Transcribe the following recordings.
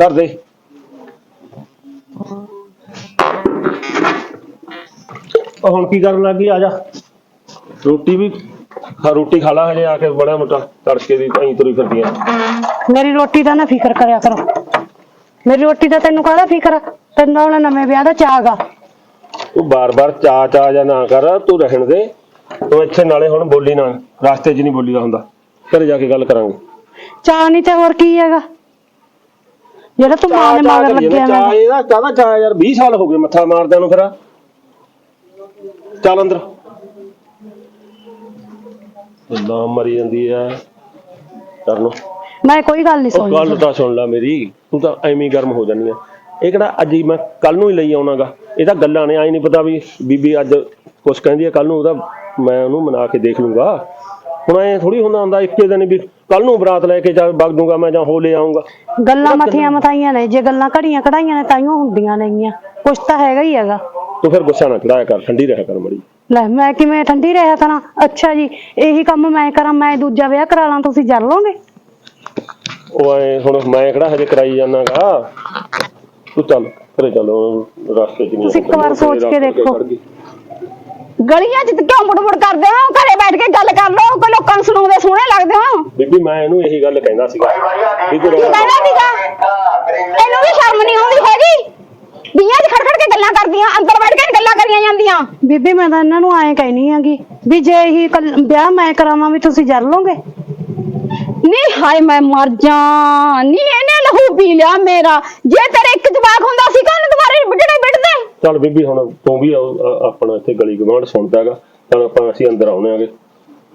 ਧਰ ਦੇ। ਉਹ ਹੁਣ ਕੀ ਕਰਨ ਲੱਗੀ? ਆ ਜਾ। ਰੋਟੀ ਵੀ ਹਾਂ ਰੋਟੀ ਖਾ ਲਾ ਹਜੇ ਆ ਕੇ ਬੜਾ ਮੋਟਾ ਤੜਕੇ ਦੀ ਭਾਈ ਤੁਰੀ ਫਿਰਦੀ ਆ। ਮੇਰੀ ਰੋਟੀ ਦਾ ਨਾ ਫਿਕਰ ਕਰਿਆ ਕਰੋ। ਮੇਰੀ ਰੋਟੀ ਦਾ ਤੈਨੂੰ ਕਾਹਦਾ ਫਿਕਰ? ਆ? ਤੈਨੂੰ ਤਾਂ ਹੁਣ ਨਵੇਂ ਵਿਆਹ ਦਾ ਚਾਹਗਾ ਤੂੰ ਬਾਰ-ਬਾਰ ਚਾ ਚਾ ਜਾਂ ਨਾ ਕਰ ਤੂੰ ਰਹਿਣ ਦੇ। ਤੂੰ ਇੱਥੇ ਨਾਲੇ ਹੁਣ ਬੋਲੀ ਨਾ ਰਾਸਤੇ 'ਚ ਨਹੀਂ ਬੋਲੀਦਾ ਹੁੰਦਾ। ਘਰੇ ਜਾ ਕੇ ਗੱਲ ਕਰਾਂਗੇ। ਚਾਹ ਨਹੀਂ ਤੇ ਹੋਰ ਕੀ ਹੈਗਾ? ਜਿਹੜਾ ਤੂੰ ਮਾਂ ਦੇ ਮਗਰ ਲੱਗਿਆ ਮੈਂ ਇਹਦਾ ਕਾਹਦਾ ਚਾ ਯਾਰ 20 ਸਾਲ ਹੋ ਗਏ ਮੱਥਾ ਮਾਰਦਿਆਂ ਨੂੰ ਫਿਰ। ਚੱਲ ਅੰਦਰ। ਨਾ ਮਰੀ ਜਾਂਦੀ ਐ। ਕਰਨ ਮੈਂ ਕੋਈ ਗੱਲ ਨਹੀਂ ਉਹ ਗੱਲ ਤਾਂ ਸੁਣ ਲੈ ਮੇਰੀ। ਤੂੰ ਤਾਂ ਐਵੇਂ ਹੀ ਗਰਮ ਹੋ ਜਾਨੀ ਆ ਇਹ ਕਿਹੜਾ ਅੱਜ ਹੀ ਮੈਂ ਕੱਲ ਨੂੰ ਹੀ ਲਈ ਆਉਣਾਗਾ। ਇਹ ਤਾਂ ਗੱਲਾਂ ਨੇ ਆਈ ਨਹੀਂ ਪਤਾ ਵੀ ਬੀਬੀ ਅੱਜ ਕੁਛ ਕਹਿੰਦੀ ਆ ਕੱਲ ਨੂੰ ਉਹਦਾ ਮੈਂ ਉਹਨੂੰ ਮਨਾ ਕੇ ਦੇਖ ਲੂੰਗਾ। ਹੁਣ ਐ ਥੋੜੀ ਹੁੰਦਾ ਹੁੰਦਾ ਇੱਕੇ ਦਿਨ ਵੀ ਕੱਲ ਨੂੰ ਬਰਾਤ ਲੈ ਕੇ ਜਾ ਵਗ ਦੂੰਗਾ ਮੈਂ ਜਾਂ ਹੋ ਲੈ ਆਉਂਗਾ ਗੱਲਾਂ ਮਥੀਆਂ ਮਥਾਈਆਂ ਨੇ ਜੇ ਗੱਲਾਂ ਘੜੀਆਂ ਕਢਾਈਆਂ ਨੇ ਤਾਈਓ ਹੁੰਦੀਆਂ ਨੇਗੀਆਂ ਕੁਛ ਤਾਂ ਹੈਗਾ ਹੀ ਹੈਗਾ। ਤੂੰ ਫਿਰ ਗੁੱਸਾ ਨਾ ਚੜਾਇਆ ਕਰ ਠੰਡੀ ਰਹਿ ਕਰ ਮੜੀ। ਲੈ ਮੈਂ ਕਿਵੇਂ ਠੰਡੀ ਰਹਿਆ ਕਰਾਂ ਅੱਛਾ ਜੀ ਇਹੀ ਕੰਮ ਮੈਂ ਕਰਾਂ ਮੈਂ ਦੂਜਾ ਵਿਆਹ ਕਰਾ ਲਾਂ ਤੁਸੀਂ ਜਰ ਲੋਗੇ ਉਹ ਐ ਹੁਣ ਮੈਂ ਕਿਹੜਾ ਹਜੇ ਕਰਾਈ ਜਾਣਾਗਾ? ਤੂੰ ਚੱਲ ਘਰੇ ਚੱਲ ਉਹ ਰਸਤੇ 'ਚ ਨਹੀਂ ਤੁਸੀਂ ਇੱਕ ਵਾਰ ਸੋਚ ਕੇ ਦੇਖੋ। ਗਲੀਆਂ 'ਚ ਕਿਉਂ ਮੁੜ-ਮੁੜ ਕਰਦੇ ਹੋ ਘਰੇ ਬੈਠ ਕੇ ਗੱਲ ਕਰ ਲਓ ਕੋਈ ਲੋਕਾਂ ਨੂੰ ਸੁਣਾਉਂਦੇ ਸੋਹਣੇ ਲੱਗਦੇ ਹੋ। ਬੀਬੀ ਮੈਂ ਇਹਨੂੰ ਇਹੀ ਗੱਲ ਕਹਿੰਦਾ ਸੀਗਾ ਵੀ ਤੂੰ ਕੀ ਕਹਿੰਦਾ ਸੀਗਾ? ਇਹਨੂੰ ਵੀ ਸ਼ਰਮ ਨਹੀਂ ਆਉਂਦੀ ਹੈਗੀ? ਦੀਆਂ 'ਚ ਖੜ-ਖੜ ਕੇ ਗੱਲਾਂ ਕਰਦੀਆਂ ਅੰਦਰ ਬੈਠ ਕੇ ਗੱਲਾਂ ਕਰੀਆਂ ਜਾਂਦੀਆਂ। ਬੀਬੀ ਮੈਂ ਤਾਂ ਇਹਨਾਂ ਨੂੰ ਐਂ ਕਹਿਨੀ ਆਂਗੀ ਵੀ ਜੇ ਇਹੀ ਕੱਲ- ਵਿਆਹ ਮੈਂ ਕਰਾਵਾਂ ਵੀ ਤੁਸੀਂ ਜਰ ਲੋਗੇ ਨੀ ਹਾਏ ਮੈਂ ਮਰ ਜਾ ਨੀ ਇਹਨੇ ਲਹੂ ਪੀ ਲਿਆ ਮੇਰਾ। ਜੇ ਤੇਰੇ ਇੱਕ ਜਵਾਕ ਹੁੰਦਾ ਸੀ ਕੰਨ ਦੁਬਾਰੇ ਬਿੱਟੜੇ ਬਿੱਟਦੇ ਚੱਲ ਬੀਬੀ ਹੁਣ ਤੂੰ ਵੀ ਆ- ਆਪਣਾ ਇੱਥੇ ਗਲੀ ਗਵਾਂਢ ਸੁਣਦਾ ਹੈਗਾ ਤਾਂ ਆਪਾਂ ਅਸੀਂ ਅੰਦਰ ਆਉਣੇ ਆਗੇ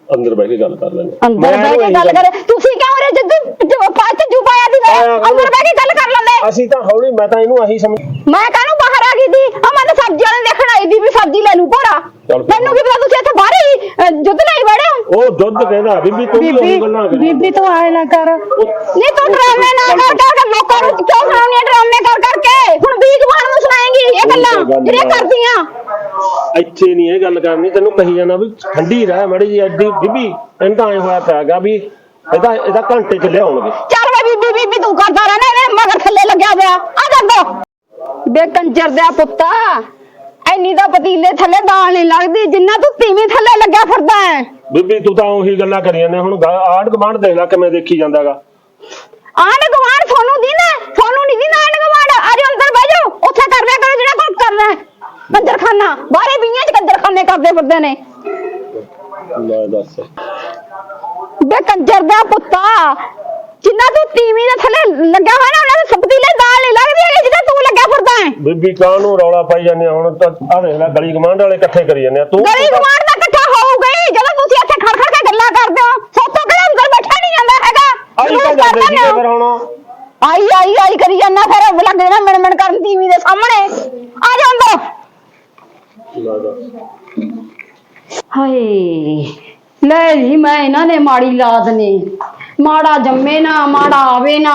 ਅੰਦਰ ਬਹਿ ਕੇ ਗੱਲ ਕਰ ਲੈਂਦੇ ਅੰਦਰ ਮੈਂ ਬਹਿ ਕੇ ਇਹਨੂੰ ਗੱਲ ਇਹੀ ਕਰੇ ਤੁਸੀਂ ਕਿਉਂ ਰੇ ਜੱਦੂ ਜੋ ਪਾਚ ਜੂ ਪਾਇਆ ਦੀ ਆਇਆ ਕਰੋ। ਅੰਦਰ ਬਹਿ ਕੇ ਗੱਲ ਅਸੀਂ ਤਾਂ ਹੌਲੀ ਮੈਂ ਤਾਂ ਇਹਨੂੰ ਆਹੀ ਸਮਝ ਮੈਂ ਕਾਹਨੂੰ ਬਾਹਰ ਆ ਗਈ ਦੀ? ਆ ਮੈਂ ਤਾਂ ਸਬਜ਼ੀ ਵਾਲੇ ਦੇਖਣ ਆਈ ਦੀ ਵੀ ਸਬਜ਼ੀ ਲੈ ਲੂ ਭੋਰਾ। ਚੱਲ। ਮੈਨੂੰ ਕੀ ਪਤਾ ਤੁਸੀਂ ਇੱਥੇ ਬਾਹਰ ਹੀ ਅਹ, ਜੁੱਧ ਲਈ ਬੜੇ ਹੋ। ਉਹ ਦੁੱਧ ਕਹਿੰਦਾ ਬੀਬੀ ਤੂੰ ਵੀ ਬੀਬੀ ਉਹੀ ਗੱਲਾਂ ਕਰੀ ਬੀਬੀ ਤੂੰ ਆਏ ਨਾ ਕਰ। ਨਹੀਂ ਤੂੰ ਡਰਾਮੇ ਨਾ ਕਰ ਕਰ ਕੇ ਲੋਕਾਂ ਨੂੰ ਕਿਉਂ ਸੁਣਾਉਣੀ ਡਰਾਮੇ ਕਰ ਕਰਕੇ? ਹੁਣ ਵੀ ਜ਼ਬਾਨ ਨੂੰ ਸੁਣਾਏਂਗੀ ਇਹ ਗੱਲਾਂ ਜਿਹੜੀਆਂ ਕਰਦੀਆਂ। ਇੱਥੇ ਨਹੀਂ ਇਹ ਗੱਲ ਕਰਨੀ ਤੈਨੂੰ ਕਹੀ ਜਾਣਾ ਵੀ ਠੰਡੀ ਰਹਿ ਮੜੀ ਜੀ ਐਡੀ ਬੀਬੀ ਇਹਨੂੰ ਤਾਂ ਐ ਹੋਇਆ ਪਿਆਗਾ ਵੀ ਇਹਦਾ ਇਹਦਾ ਘੰਟੇ ਚ ਲਿਆਉਣਗੇ ਚੱਲ ਵੇ ਬੀਬੀ ਬੀਬੀ ਤੂੰ ਕਰਦਾ ਰਹਿਣਾ ਇਹਦੇ ਮਗਰ ਥੱਲੇ ਲੱਗਿਆ ਪਿਆ ਆ ਜਾਂਦੋ ਬੇ ਕੰਜਰ ਦਿਆ ਪੁੱਤਾ ਐਨੀ ਤਾਂ ਪਤੀਲੇ ਥੱਲੇ ਦਾਲ ਨਹੀਂ ਲੱਗਦੀ ਜਿੰਨਾ ਤੂੰ ਤੀਵੀਂ ਥੱਲੇ ਲੱਗਿਆ ਫਿਰਦਾ ਹੈ ਬੀਬੀ ਤੂੰ ਤਾਂ ਉਹੀ ਗੱਲਾਂ ਕਰੀ ਜਾਂਦੇ ਹੁਣ ਆੜ ਗਵਾਂਢ ਦੇਖ ਲੈ ਕਿਵੇਂ ਦੇਖੀ ਜਾਂਦਾਗਾ। ਆਂਢ ਗੁਆਂਢ ਤੁਹਾਨੂੰ ਦੀ ਨਾ ਤੁਹਾਨੂੰ ਨਹੀਂ ਦੀ ਨਾ ਆਂਢ ਗੁਆਂਢ। ਆ ਜਾਓ ਅੰਦਰ ਬਹਿ ਜਾਓ ਉੱਥੇ ਕਰ ਲਿਆ ਕਰੋ ਜਿਹੜਾ ਕੁਝ ਕਰਨਾ ਹੈ ਕੰਜਰਖਾਨਾ ਬਾਹਰੇ ਬੀਆਂ ਚ ਕੰਜਰਖਾਨੇ ਕਰਦੇ ਫਿਰਦੇ ਨੇ। ਲੈ ਦੱਸ। ਬੇ ਕੰਜਰ ਦਾ ਪੁੱਤਾ। ਜਿੰਨਾ ਤੂੰ ਤੀਵੀਂ ਦੇ ਥੱਲੇ ਲੱਗਿਆ ਹੋਇਆ ਨਾ ਉਹਨਾਂ ਦੇ ਸਪਤੀਲੇ ਦਾਲ ਨਹੀਂ ਲੱਗਦੀ ਹੈਗੀ ਜਿੱਦਾਂ ਤੂੰ ਲੱਗਿਆ ਫਿਰਦਾ ਹੈ। ਬੀਬੀ ਕਾਹਨੂੰ ਰੌਲਾ ਪਾਈ ਜਾਂਦੇ? ਹੁਣ ਤਾਂ ਆ ਦੇਖ ਲੈ ਗਲੀ ਗਵਾਂਢ ਵਾਲੇ ਇਕੱਠੇ ਕਰੀ ਜਾਂਦੇ ਆ। ਤੂੰ ਗਲੀ ਗਵਾਂਢ ਦਾ ਇਕੱਠਾ ਹੋਊਗਾ ਹੀ ਜਦੋਂ ਤੁਸੀਂ ਇੱਥੇ ਖੜ ਖੜ ਕੇ ਗੱਲਾਂ ਕਰਦੇ ਹੋ। ਸੋਤੋਂ ਕਿਹੜਾ ਅੰਦਰ ਬੈਠਾ ਨਹੀਂ ਜਾਂਦਾ ਹੈਗਾ? ਆਈ ਤਾਂ ਜਾਂਦੇ ਹੋ। ਫਿਰ ਹੁਣ। ਆਈ ਆਈ ਆਈ ਕਰੀ ਜਾਂਦਾ ਫਿਰ ਲੱਗ ਜਾਣਾ ਮਿਣ ਮਿਣ ਕਰਨ ਟੀਵੀ ਦੇ ਸਾਹਮਣੇ। ਆ ਜਾ ਅੰਦਰ। ਲੈ ਦੱਸ ਹਾਏ। ਲੈ ਜੀ ਮੈਂ ਇਹਨਾਂ ਨੇ ਮਾੜੀ ਲਾਦ ਨੇ। ਮਾੜਾ ਜੰਮੇ ਨਾ ਮਾੜਾ ਆਵੇ ਨਾ।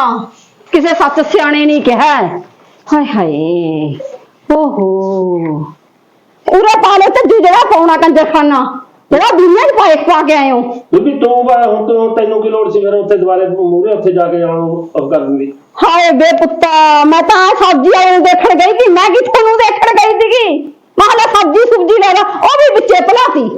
ਕਿਸੇ ਸੱਚ ਸਿਆਣੇ ਨਹੀਂ ਕਿਹਾ ਹਾਏ ਹਾਏ ਓਹੋ। ਉਰੇ ਪਾ ਲੈ ਤੇ ਜਿਹੜਾ ਪਾਉਣਾ ਕੰਜਰਖਾਨਾ। ਜਿਹੜਾ ਦੁਨੀਆ 'ਚ ਪਾਏ ਪਾ ਕੇ ਆਏ ਹੋ। ਬੀਬੀ ਤੂੰ ਬਾ ਹੁਣ ਤੂੰ ਤੈਨੂੰ ਕੀ ਲੋੜ ਸੀ ਫਿਰ ਉੱਥੇ ਦੁਬਾਰੇ ਮੂਹਰੇ ਉੱਥੇ ਜਾ ਕੇ ਆਉਣ ਉਹ ਕਰ ਦਿੰਦੀ ਹਾਏ ਬੇ ਪੁੱਤਾ ਮੈਂ ਤਾਂ ਆਹ ਸਬਜ਼ੀ ਵਾਲੇ ਨੂੰ ਦੇਖਣ ਗਈ ਸੀ। ਮੈਂ ਕਿੱਥੋਂ ਨੂੰ ਦੇਖਣ ਗਈ ਸੀਗੀ? ਮਾਹਲਾ ਸਬਜ਼ੀ ਸੁਬਜੀ ਲੈ ਲਾ। ਉਹ ਵੀ ਵਿੱਚੇ ਭਲਾਤੀ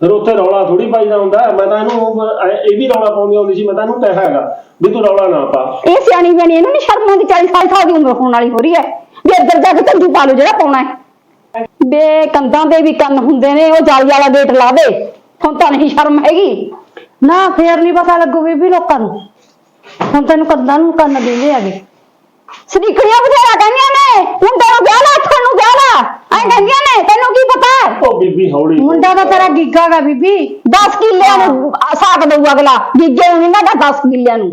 ਫਿਰ ਉੱਥੇ ਰੌਲਾ ਥੋੜੀ ਪਾਈਦਾ ਹੁੰਦਾ ਮੈਂ ਤਾਂ ਇਹਨੂੰ ਐ- ਇਹ ਵੀ ਰੌਲਾ ਪਾਉਂਦੀ ਹੁੰਦੀ ਸੀ, ਮੈਂ ਤਾਂ ਇਹਨੂੰ ਕਿਹਾ ਹੈਗਾ ਵੀ ਤੂੰ ਰੌਲਾ ਨਾ ਪਾ। ਇਹ ਸਿਆਣੀ ਬਣੀ, ਇਹਨੂੰ ਨਹੀਂ ਸ਼ਰਮ ਆਉਂਦੀ 40 ਸਾਲ ਸਾਲ ਦੀ ਉਮਰ ਹੋਣ ਵਾਲੀ ਹੋ ਰਹੀ ਹੈ। ਵੀ ਇੱਧਰ ਜਾ ਕੇ ਤੰਦੂ ਪਾ ਲਓ, ਜਿਹੜਾ ਪਾਉਣਾ ਹੈ। ਬੇ, ਕੰਧਾਂ ਦੇ ਵੀ ਕੰਨ ਹੁੰਦੇ ਨੇ, ਉਹ ਜਾਲੀ ਵਾਲਾ ਗੇਟ ਲਾ ਦੇ। ਹੁਣ ਤਾਂ ਨਹੀਂ ਸ਼ਰਮ ਹੈਗੀ। ਨਾ, ਫੇਰ ਨਹੀਂ ਪਤਾ ਲੱਗੂ ਬੀਬੀ ਲੋਕਾਂ ਨੂੰ। ਹੁਣ ਤੈਨੂੰ ਕੰਦਾਂ ਨੂੰ ਕੰਨ ਦਿੰਦੇ ਹੈਗੇ। ਸਨੀਕੜੀਆਂ ਬਥੇਰਾ ਕਹਿੰਦੀਆਂ ਨੇ। ਮੁੰਡੇ ਨੂੰ ਵਿਆਹ ਲਾ ਤੁਹਾਨੂੰ ਵਿਆਹ ਲਾ। ਐਂ ਕਹਿੰਦੀਆਂ ਨੇ? ਤੈਨੂੰ ਕੀ ਪਤਾ? ਉਹ ਬੀਬੀ ਹੌਲੀ ਮੁੰਡਾ ਤਾਂ ਤੇਰਾ ਗਿੱਗਾ ਗਾ ਬੀਬੀ। 10 ਕਿੱਲਿਆਂ ਨੂੰ ਸਾਕ ਦਊ ਅਗਲਾ। ਗਿੱਗੇ ਨੂੰ ਨਹੀਂ ਨਾ 10 ਕਿੱਲਿਆਂ ਨੂੰ।